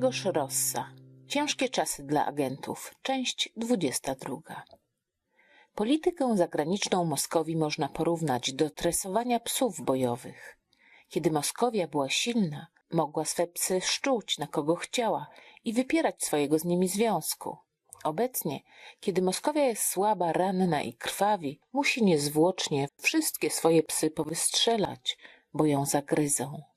Grzegorz Rossa. Ciężkie czasy dla agentów. Część 22. Politykę zagraniczną Moskowii można porównać do tresowania psów bojowych. Kiedy Moskowia była silna, mogła swe psy szczuć na kogo chciała i wypierać swojego z nimi związku. Obecnie, kiedy Moskowia jest słaba, ranna i krwawi, musi niezwłocznie wszystkie swoje psy powystrzelać, bo ją zagryzą.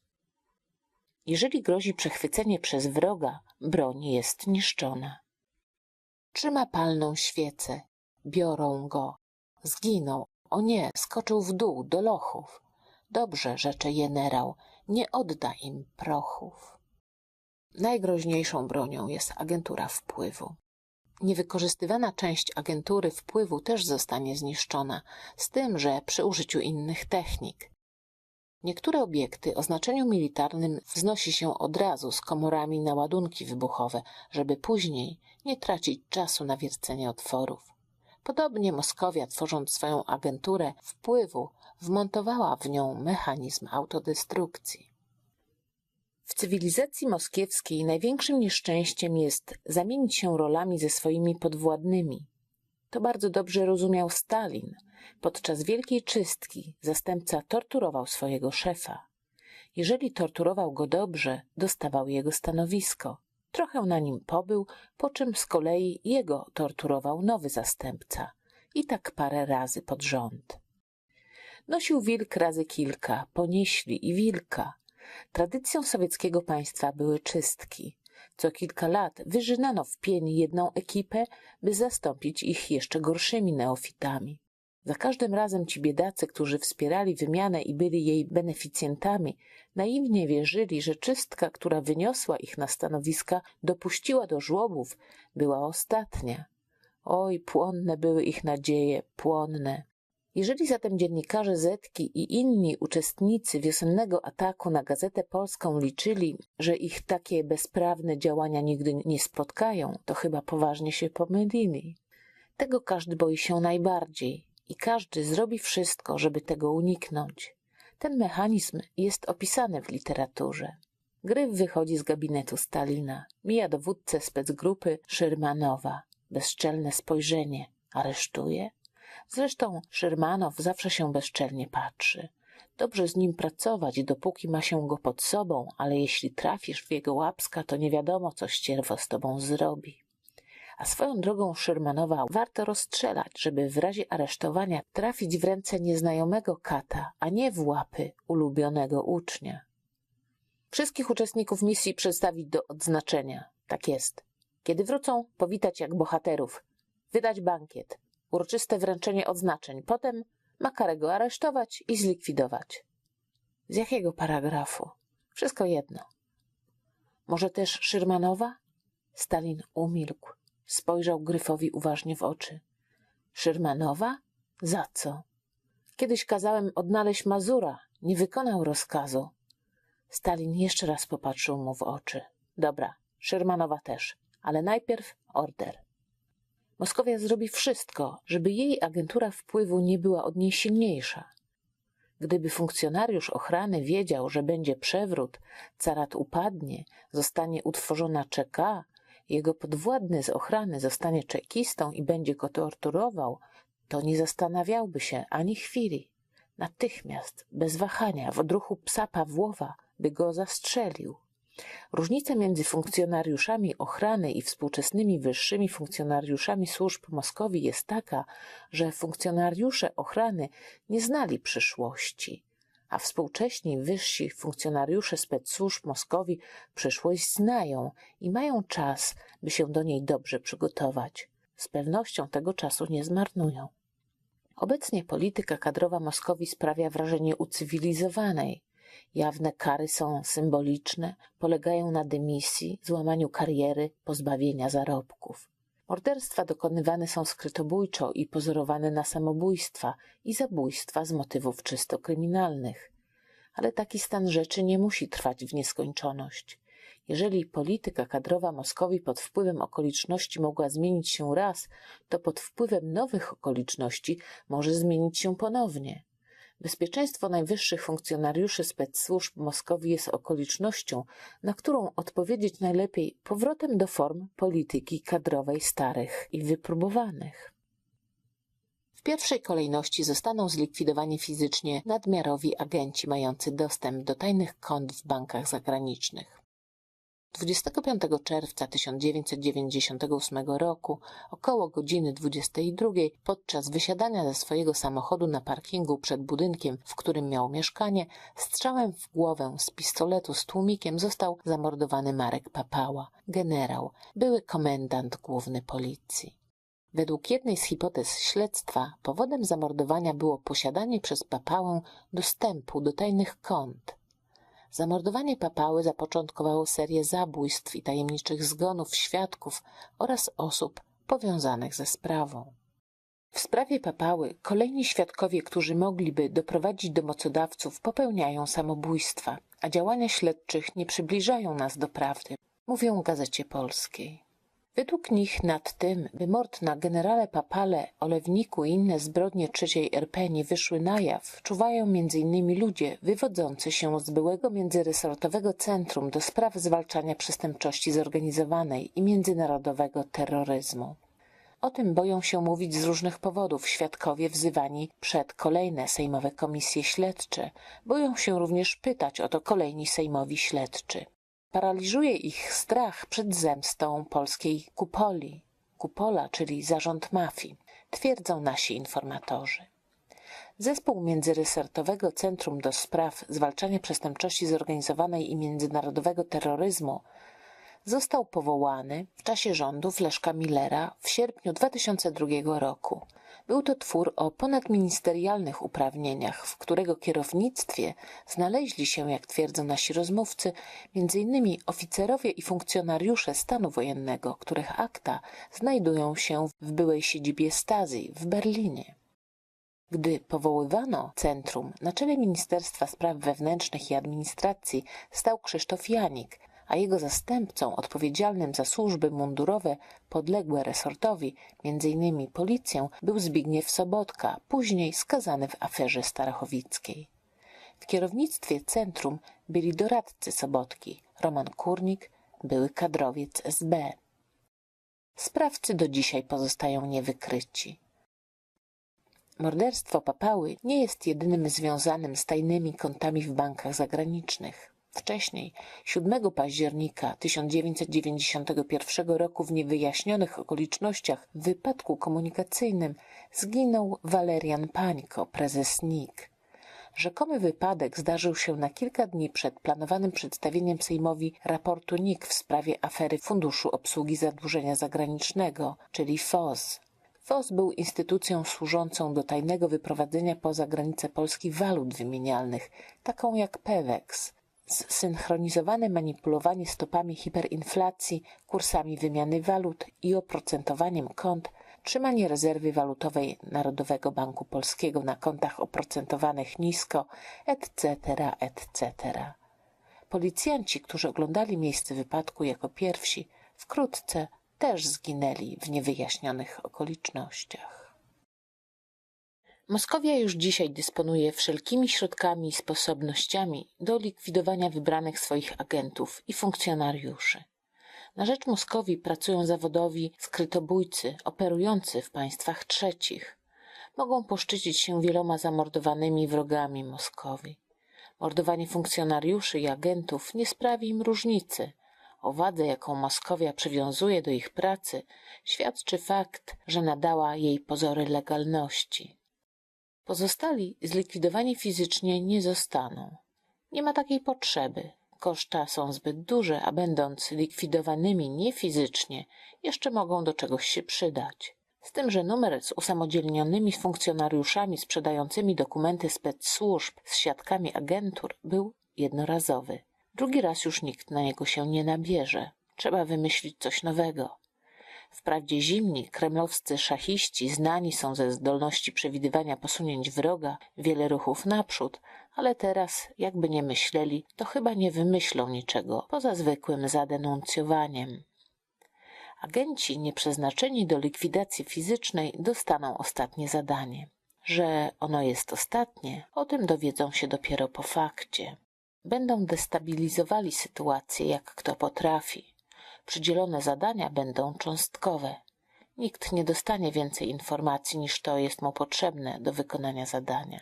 Jeżeli grozi przechwycenie przez wroga, broń jest niszczona. Trzyma palną świecę. Biorą go. Zginął. O nie, skoczył w dół, do lochów. Dobrze, rzecze generał, nie odda im prochów. Najgroźniejszą bronią jest agentura wpływu. Niewykorzystywana część agentury wpływu też zostanie zniszczona, z tym, że przy użyciu innych technik. Niektóre obiekty o znaczeniu militarnym wznosi się od razu z komorami na ładunki wybuchowe, żeby później nie tracić czasu na wiercenie otworów. Podobnie Moskowia, tworząc swoją agenturę wpływu, wmontowała w nią mechanizm autodestrukcji. W cywilizacji moskiewskiej największym nieszczęściem jest zamienić się rolami ze swoimi podwładnymi. To bardzo dobrze rozumiał Stalin. Podczas wielkiej czystki zastępca torturował swojego szefa. Jeżeli torturował go dobrze, dostawał jego stanowisko. Trochę na nim pobył, po czym z kolei jego torturował nowy zastępca. I tak parę razy pod rząd. Nosił wilk razy kilka, ponieśli i wilka. Tradycją sowieckiego państwa były czystki. Co kilka lat wyżynano w pień jedną ekipę, by zastąpić ich jeszcze gorszymi neofitami. Za każdym razem ci biedacy, którzy wspierali wymianę i byli jej beneficjentami, naiwnie wierzyli, że czystka, która wyniosła ich na stanowiska, dopuściła do żłobów, była ostatnia. Oj, płonne były ich nadzieje, płonne. Jeżeli zatem dziennikarze Zetki i inni uczestnicy wiosennego ataku na Gazetę Polską liczyli, że ich takie bezprawne działania nigdy nie spotkają, to chyba poważnie się pomylili. Tego każdy boi się najbardziej i każdy zrobi wszystko, żeby tego uniknąć. Ten mechanizm jest opisany w literaturze. Gryf wychodzi z gabinetu Stalina, mija dowódcę specgrupy Szyrmanowa. Bezczelne spojrzenie. Aresztuje? Zresztą Szyrmanow zawsze się bezczelnie patrzy. Dobrze z nim pracować, dopóki ma się go pod sobą, ale jeśli trafisz w jego łapska, to nie wiadomo, co ścierwo z tobą zrobi. A swoją drogą Szyrmanowa warto rozstrzelać, żeby w razie aresztowania trafić w ręce nieznajomego kata, a nie w łapy ulubionego ucznia. Wszystkich uczestników misji przedstawić do odznaczenia. Tak jest. Kiedy wrócą, powitać jak bohaterów. Wydać bankiet uroczyste wręczenie odznaczeń. Potem Makarego aresztować i zlikwidować. Z jakiego paragrafu? Wszystko jedno. Może też Szyrmanowa? Stalin umilkł. Spojrzał Gryfowi uważnie w oczy. Szyrmanowa? Za co? Kiedyś kazałem odnaleźć Mazura. Nie wykonał rozkazu. Stalin jeszcze raz popatrzył mu w oczy. Dobra, Szyrmanowa też, ale najpierw order. Moskowia zrobi wszystko, żeby jej agentura wpływu nie była od niej silniejsza. Gdyby funkcjonariusz ochrany wiedział, że będzie przewrót, carat upadnie, zostanie utworzona czeka, jego podwładny z ochrany zostanie czekistą i będzie go torturował, to nie zastanawiałby się ani chwili. Natychmiast, bez wahania, w odruchu psa Pawłowa by go zastrzelił. Różnica między funkcjonariuszami ochrany i współczesnymi wyższymi funkcjonariuszami służb Moskowii jest taka, że funkcjonariusze ochrany nie znali przyszłości, a współcześni wyżsi funkcjonariusze specsłużb Moskowii przyszłość znają i mają czas, by się do niej dobrze przygotować. Z pewnością tego czasu nie zmarnują. Obecnie polityka kadrowa Moskowii sprawia wrażenie ucywilizowanej, Jawne kary są symboliczne, polegają na dymisji, złamaniu kariery, pozbawienia zarobków. Morderstwa dokonywane są skrytobójczo i pozorowane na samobójstwa i zabójstwa z motywów czysto kryminalnych. Ale taki stan rzeczy nie musi trwać w nieskończoność. Jeżeli polityka kadrowa Moskowii pod wpływem okoliczności mogła zmienić się raz, to pod wpływem nowych okoliczności może zmienić się ponownie. Bezpieczeństwo najwyższych funkcjonariuszy specsłużb Moskowi jest okolicznością, na którą odpowiedzieć najlepiej powrotem do form polityki kadrowej starych i wypróbowanych. W pierwszej kolejności zostaną zlikwidowani fizycznie nadmiarowi agenci mający dostęp do tajnych kont w bankach zagranicznych. 25 czerwca 1998 roku, około godziny 22, podczas wysiadania ze swojego samochodu na parkingu przed budynkiem, w którym miał mieszkanie, strzałem w głowę z pistoletu z tłumikiem został zamordowany Marek Papała, generał, były komendant główny policji. Według jednej z hipotez śledztwa powodem zamordowania było posiadanie przez papałę dostępu do tajnych kont. Zamordowanie papały zapoczątkowało serię zabójstw i tajemniczych zgonów świadków oraz osób powiązanych ze sprawą. W sprawie papały kolejni świadkowie, którzy mogliby doprowadzić do mocodawców, popełniają samobójstwa, a działania śledczych nie przybliżają nas do prawdy, mówią Gazecie Polskiej. Według nich nad tym, by mord na generale Papale, Olewniku i inne zbrodnie trzeciej RP nie wyszły na jaw, czuwają m.in. ludzie wywodzący się z byłego międzyresortowego Centrum do Spraw Zwalczania Przestępczości Zorganizowanej i Międzynarodowego Terroryzmu. O tym boją się mówić z różnych powodów świadkowie wzywani przed kolejne sejmowe komisje śledcze. Boją się również pytać o to kolejni sejmowi śledczy. Paraliżuje ich strach przed zemstą polskiej kupoli. Kupola, czyli zarząd mafii, twierdzą nasi informatorzy. Zespół Międzyresortowego Centrum do Spraw Zwalczania Przestępczości Zorganizowanej i Międzynarodowego Terroryzmu został powołany w czasie rządów Leszka Millera w sierpniu 2002 roku. Był to twór o ponadministerialnych uprawnieniach, w którego kierownictwie znaleźli się, jak twierdzą nasi rozmówcy, m.in. oficerowie i funkcjonariusze stanu wojennego, których akta znajdują się w byłej siedzibie Stazji w Berlinie. Gdy powoływano centrum, na czele Ministerstwa Spraw Wewnętrznych i Administracji stał Krzysztof Janik, a jego zastępcą odpowiedzialnym za służby mundurowe podległe resortowi, m.in. policję, był Zbigniew Sobotka, później skazany w aferze starachowickiej. W kierownictwie centrum byli doradcy Sobotki, Roman Kurnik, były kadrowiec SB. Sprawcy do dzisiaj pozostają niewykryci. Morderstwo papały nie jest jedynym związanym z tajnymi kontami w bankach zagranicznych. Wcześniej, 7 października 1991 roku w niewyjaśnionych okolicznościach w wypadku komunikacyjnym zginął Walerian Pańko, prezes NIK. Rzekomy wypadek zdarzył się na kilka dni przed planowanym przedstawieniem Sejmowi raportu NIK w sprawie afery Funduszu Obsługi Zadłużenia Zagranicznego, czyli FOZ. FOZ był instytucją służącą do tajnego wyprowadzenia poza granice Polski walut wymienialnych, taką jak PEWEX, zsynchronizowane manipulowanie stopami hiperinflacji, kursami wymiany walut i oprocentowaniem kont, trzymanie rezerwy walutowej Narodowego Banku Polskiego na kontach oprocentowanych nisko, etc., etc. Policjanci, którzy oglądali miejsce wypadku jako pierwsi, wkrótce też zginęli w niewyjaśnionych okolicznościach. Moskowia już dzisiaj dysponuje wszelkimi środkami i sposobnościami do likwidowania wybranych swoich agentów i funkcjonariuszy. Na rzecz Moskowii pracują zawodowi skrytobójcy operujący w państwach trzecich. Mogą poszczycić się wieloma zamordowanymi wrogami Moskowii. Mordowanie funkcjonariuszy i agentów nie sprawi im różnicy. O wadze, jaką Moskowia przywiązuje do ich pracy, świadczy fakt, że nadała jej pozory legalności. Pozostali zlikwidowani fizycznie nie zostaną. Nie ma takiej potrzeby. Koszta są zbyt duże, a będąc likwidowanymi niefizycznie, jeszcze mogą do czegoś się przydać. Z tym, że numer z usamodzielnionymi funkcjonariuszami sprzedającymi dokumenty specsłużb z siatkami agentur był jednorazowy. Drugi raz już nikt na niego się nie nabierze. Trzeba wymyślić coś nowego. Wprawdzie zimni, kremlowscy szachiści znani są ze zdolności przewidywania posunięć wroga, wiele ruchów naprzód, ale teraz, jakby nie myśleli, to chyba nie wymyślą niczego poza zwykłym zadenuncjowaniem. Agenci nieprzeznaczeni do likwidacji fizycznej dostaną ostatnie zadanie. Że ono jest ostatnie, o tym dowiedzą się dopiero po fakcie. Będą destabilizowali sytuację jak kto potrafi. Przydzielone zadania będą cząstkowe. Nikt nie dostanie więcej informacji niż to jest mu potrzebne do wykonania zadania.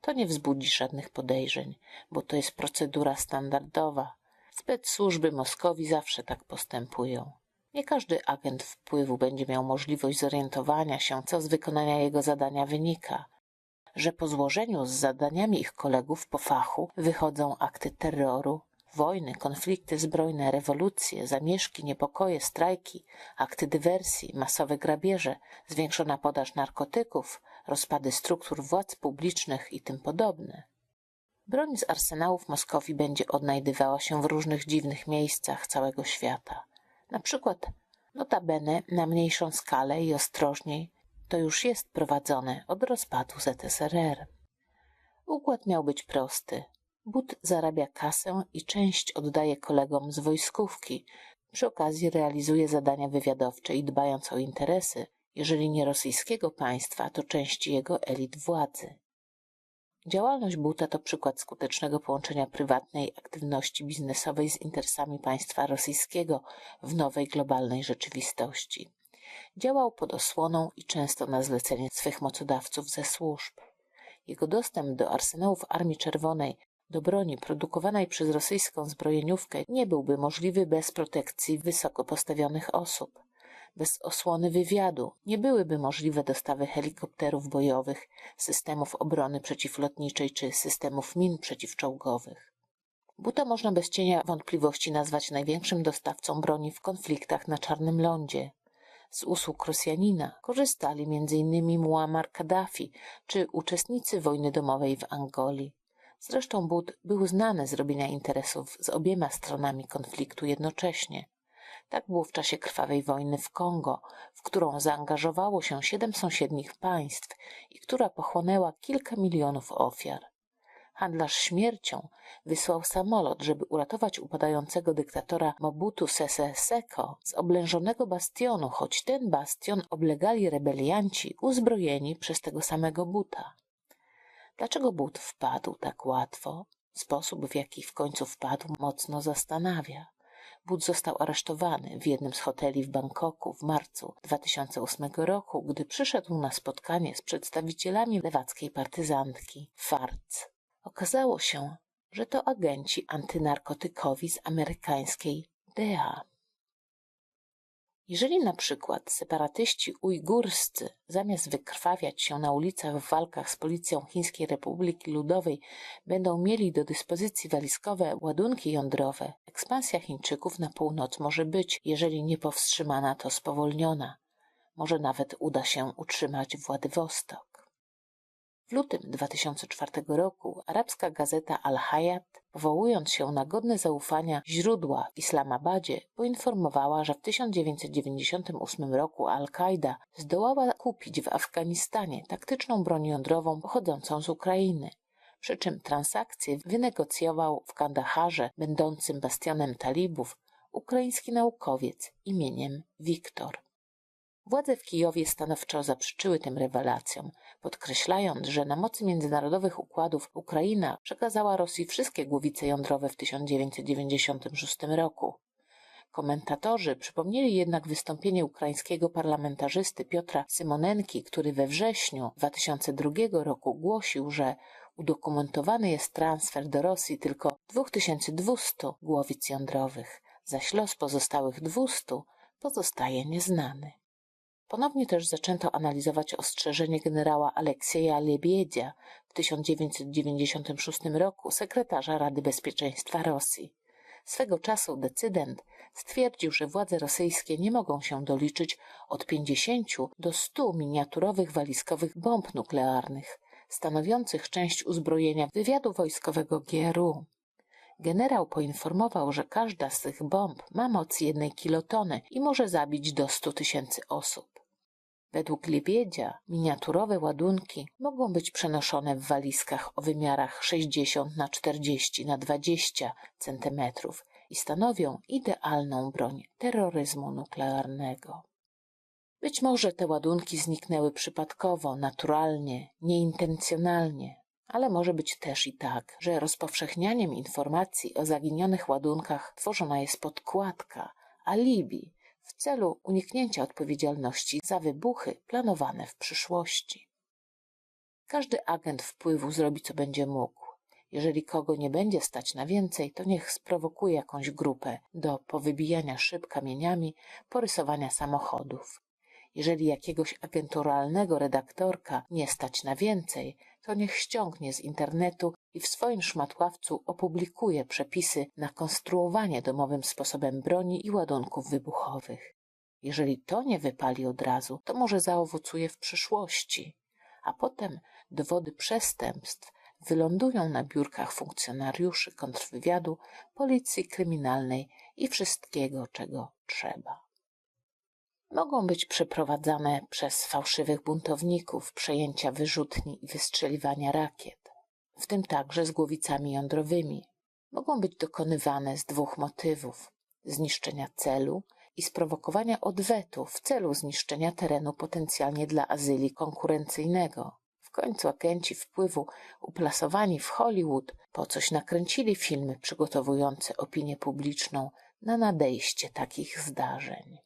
To nie wzbudzi żadnych podejrzeń, bo to jest procedura standardowa. Spec służby Moskowi zawsze tak postępują. Nie każdy agent wpływu będzie miał możliwość zorientowania się, co z wykonania jego zadania wynika. Że po złożeniu z zadaniami ich kolegów po fachu wychodzą akty terroru, wojny, konflikty zbrojne, rewolucje, zamieszki, niepokoje, strajki, akty dywersji, masowe grabieże, zwiększona podaż narkotyków, rozpady struktur władz publicznych i tym podobne. Broń z arsenałów Moskowi będzie odnajdywała się w różnych dziwnych miejscach całego świata. Na przykład, notabene na mniejszą skalę i ostrożniej, to już jest prowadzone od rozpadu ZSRR. Układ miał być prosty. But zarabia kasę i część oddaje kolegom z wojskówki. Przy okazji realizuje zadania wywiadowcze i dbając o interesy, jeżeli nie rosyjskiego państwa, to części jego elit władzy. Działalność Buta to przykład skutecznego połączenia prywatnej aktywności biznesowej z interesami państwa rosyjskiego w nowej globalnej rzeczywistości. Działał pod osłoną i często na zlecenie swych mocodawców ze służb. Jego dostęp do arsenałów Armii Czerwonej, do broni produkowanej przez rosyjską zbrojeniówkę nie byłby możliwy bez protekcji wysoko postawionych osób. Bez osłony wywiadu nie byłyby możliwe dostawy helikopterów bojowych, systemów obrony przeciwlotniczej czy systemów min przeciwczołgowych. Buta można bez cienia wątpliwości nazwać największym dostawcą broni w konfliktach na Czarnym Lądzie. Z usług Rosjanina korzystali m.in. Muammar Kaddafi czy uczestnicy wojny domowej w Angolii. Zresztą But był znany z robienia interesów z obiema stronami konfliktu jednocześnie. Tak było w czasie krwawej wojny w Kongo, w którą zaangażowało się siedem sąsiednich państw i która pochłonęła kilka milionów ofiar. Handlarz śmiercią wysłał samolot, żeby uratować upadającego dyktatora Mobutu Sese Seko z oblężonego bastionu, choć ten bastion oblegali rebelianci uzbrojeni przez tego samego Buta. Dlaczego But wpadł tak łatwo? Sposób, w jaki w końcu wpadł, mocno zastanawia. But został aresztowany w jednym z hoteli w Bangkoku w marcu 2008 roku, gdy przyszedł na spotkanie z przedstawicielami lewackiej partyzantki FARC. Okazało się, że to agenci antynarkotykowi z amerykańskiej DEA. Jeżeli na przykład separatyści ujgurscy, zamiast wykrwawiać się na ulicach w walkach z policją Chińskiej Republiki Ludowej, będą mieli do dyspozycji walizkowe ładunki jądrowe, ekspansja Chińczyków na północ może być, jeżeli nie powstrzymana, to spowolniona. Może nawet uda się utrzymać Władywostok. Lutym 2004 roku arabska gazeta Al-Hayat, powołując się na godne zaufania źródła w Islamabadzie, poinformowała, że w 1998 roku Al-Kaida zdołała kupić w Afganistanie taktyczną broń jądrową pochodzącą z Ukrainy. Przy czym transakcję wynegocjował w Kandaharze, będącym bastionem talibów, ukraiński naukowiec imieniem Wiktor. Władze w Kijowie stanowczo zaprzeczyły tym rewelacjom, podkreślając, że na mocy międzynarodowych układów Ukraina przekazała Rosji wszystkie głowice jądrowe w 1996 roku. Komentatorzy przypomnieli jednak wystąpienie ukraińskiego parlamentarzysty Piotra Symonenki, który we wrześniu 2002 roku głosił, że udokumentowany jest transfer do Rosji tylko 2200 głowic jądrowych, zaś los pozostałych 200 pozostaje nieznany. Ponownie też zaczęto analizować ostrzeżenie generała Aleksieja Lebiedzia w 1996 roku, sekretarza Rady Bezpieczeństwa Rosji. Swego czasu decydent stwierdził, że władze rosyjskie nie mogą się doliczyć od 50 do 100 miniaturowych walizkowych bomb nuklearnych, stanowiących część uzbrojenia wywiadu wojskowego GRU. Generał poinformował, że każda z tych bomb ma moc jednej kilotony i może zabić do 100 tysięcy osób. Według Lebiedzia miniaturowe ładunki mogą być przenoszone w walizkach o wymiarach 60 na 40 na 20 centymetrów i stanowią idealną broń terroryzmu nuklearnego. Być może te ładunki zniknęły przypadkowo, naturalnie, nieintencjonalnie, ale może być też i tak, że rozpowszechnianiem informacji o zaginionych ładunkach tworzona jest podkładka, alibi w celu uniknięcia odpowiedzialności za wybuchy planowane w przyszłości. Każdy agent wpływu zrobi co będzie mógł. Jeżeli kogo nie będzie stać na więcej, to niech sprowokuje jakąś grupę do powybijania szyb kamieniami, porysowania samochodów. Jeżeli jakiegoś agenturalnego redaktorka nie stać na więcej, to niech ściągnie z internetu i w swoim szmatławcu opublikuje przepisy na konstruowanie domowym sposobem broni i ładunków wybuchowych. Jeżeli to nie wypali od razu, to może zaowocuje w przyszłości, a potem dowody przestępstw wylądują na biurkach funkcjonariuszy kontrwywiadu, policji kryminalnej i wszystkiego, czego trzeba. Mogą być przeprowadzane przez fałszywych buntowników przejęcia wyrzutni i wystrzeliwania rakiet, w tym także z głowicami jądrowymi. Mogą być dokonywane z dwóch motywów zniszczenia celu i sprowokowania odwetu w celu zniszczenia terenu potencjalnie dla azyli konkurencyjnego. W końcu agenci wpływu uplasowani w Hollywood po coś nakręcili filmy przygotowujące opinię publiczną na nadejście takich zdarzeń.